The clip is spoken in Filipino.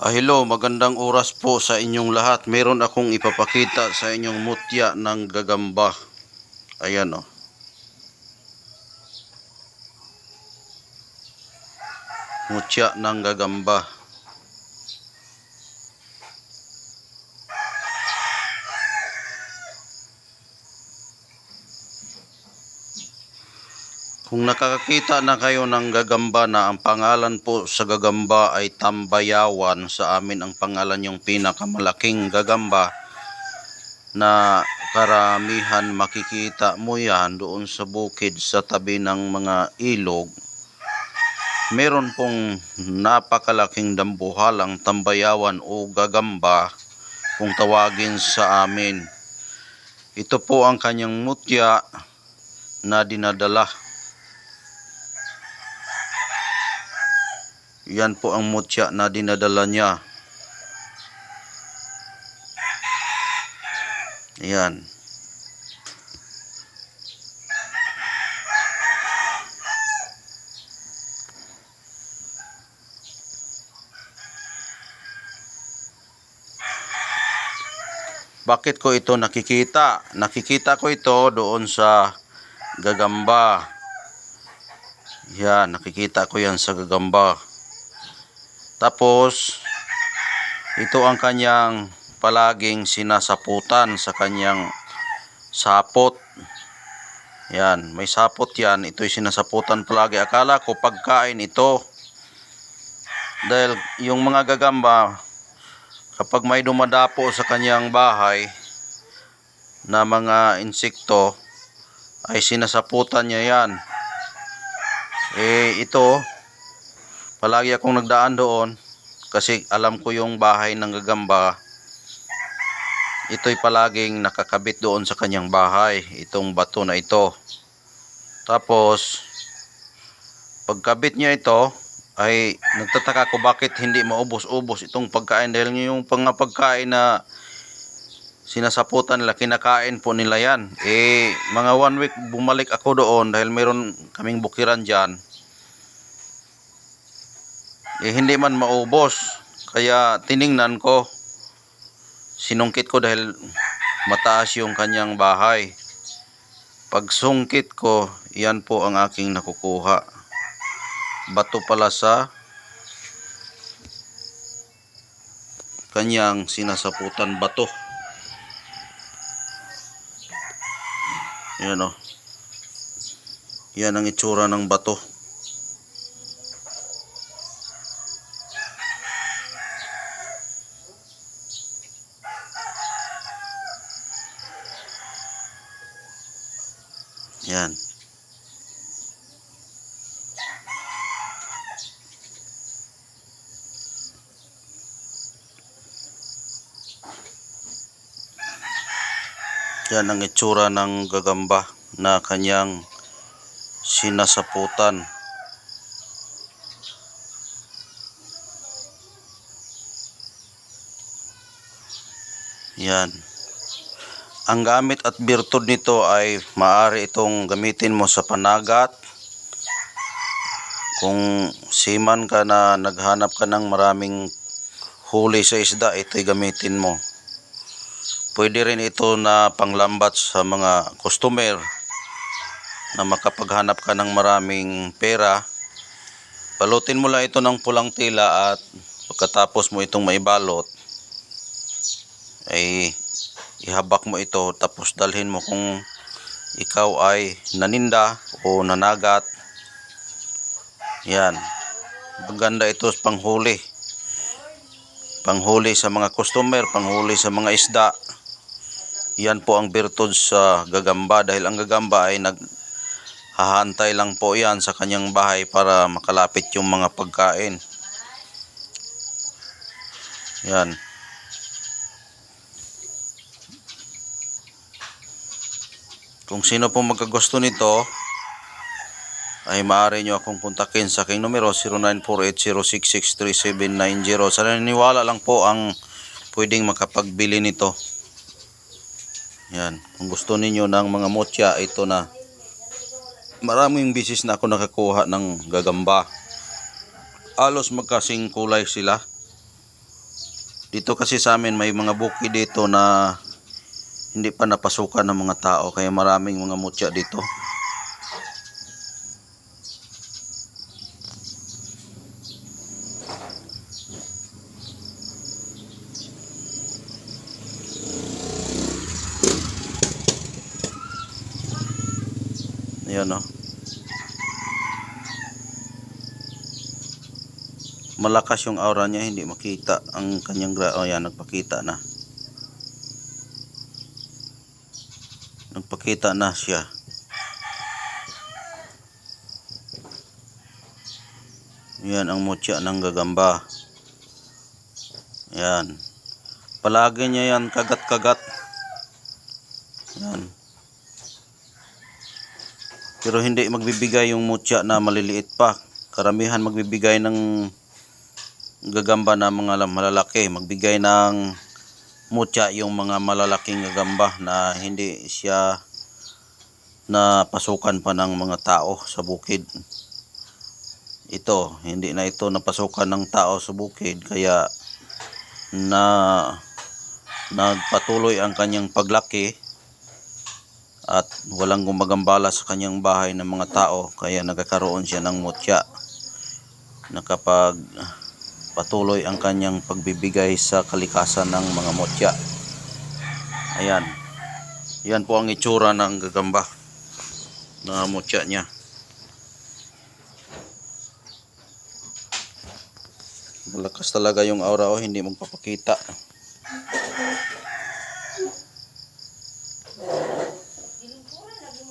Ah, hello, magandang oras po sa inyong lahat. Meron akong ipapakita sa inyong mutya ng gagamba. Ayan oh. Mutya ng gagamba. Kung nakakakita na kayo ng gagamba na ang pangalan po sa gagamba ay Tambayawan, sa amin ang pangalan yung pinakamalaking gagamba na karamihan makikita mo yan doon sa bukid sa tabi ng mga ilog. Meron pong napakalaking dambuhalang tambayawan o gagamba kung tawagin sa amin. Ito po ang kanyang mutya na dinadala Yan po ang mutya na dinadala niya. Yan. Bakit ko ito nakikita? Nakikita ko ito doon sa gagamba. Yan, nakikita ko yan sa gagamba. Tapos, ito ang kanyang palaging sinasaputan sa kanyang sapot. Yan, may sapot yan. Ito'y sinasaputan palagi. Akala ko pagkain ito. Dahil yung mga gagamba, kapag may dumadapo sa kanyang bahay na mga insekto, ay sinasaputan niya yan. Eh, ito, palagi akong nagdaan doon kasi alam ko yung bahay ng gagamba. Ito'y palaging nakakabit doon sa kanyang bahay itong bato na ito. Tapos pagkabit niya ito ay nagtataka ko bakit hindi maubos-ubos itong pagkain dahil yung mga pagkain na sinasaputan nila kinakain po nila yan. Eh mga one week bumalik ako doon dahil meron kaming bukiran dyan eh, hindi man maubos. Kaya tiningnan ko. Sinungkit ko dahil mataas yung kanyang bahay. Pag sungkit ko, yan po ang aking nakukuha. Bato pala sa kanyang sinasaputan bato. Yan o. Yan ang itsura ng bato. Yan. Yan ang itsura ng gagamba na kanyang sinasaputan. Yan. Ang gamit at birtud nito ay maaari itong gamitin mo sa panagat. Kung seaman ka na naghanap ka ng maraming huli sa isda, ito'y gamitin mo. Pwede rin ito na panglambat sa mga customer na makapaghanap ka ng maraming pera. Balutin mo lang ito ng pulang tila at pagkatapos mo itong maibalot, ay ihabak mo ito tapos dalhin mo kung ikaw ay naninda o nanagat. Yan. Maganda ito panghuli. Panghuli sa mga customer panghuli sa mga isda. Yan po ang birtud sa gagamba dahil ang gagamba ay naghahantay lang po yan sa kanyang bahay para makalapit yung mga pagkain. Yan Kung sino po magkagusto nito, ay maaari nyo akong kontakin sa aking numero 0948-066-3790. Sa naniniwala lang po ang pwedeng makapagbili nito. Yan. Kung gusto ninyo ng mga mutya, ito na. Maraming bisis na ako nakakuha ng gagamba. Alos magkasing kulay sila. Dito kasi sa amin may mga buki dito na hindi pa napasukan ng mga tao kaya maraming mga mutya dito. Ayan o. Malakas yung aura niya, hindi makita ang kanyang gra... Oh, yan, nagpakita na. Nagpakita na siya. Yan ang mutya ng gagamba. Yan. Palagi niya yan kagat-kagat. Yan. Pero hindi magbibigay yung mutya na maliliit pa. Karamihan magbibigay ng gagamba na mga malalaki. Magbigay ng mutya yung mga malalaking gagamba na hindi siya na pasukan pa ng mga tao sa bukid. Ito, hindi na ito napasukan ng tao sa bukid kaya na nagpatuloy ang kanyang paglaki at walang gumagambala sa kanyang bahay ng mga tao kaya nagkakaroon siya ng mutya na kapag patuloy ang kanyang pagbibigay sa kalikasan ng mga mutya ayan. Yan po ang itsura ng gagamba na mutya niya. Malakas talaga yung aura o hindi magpapakita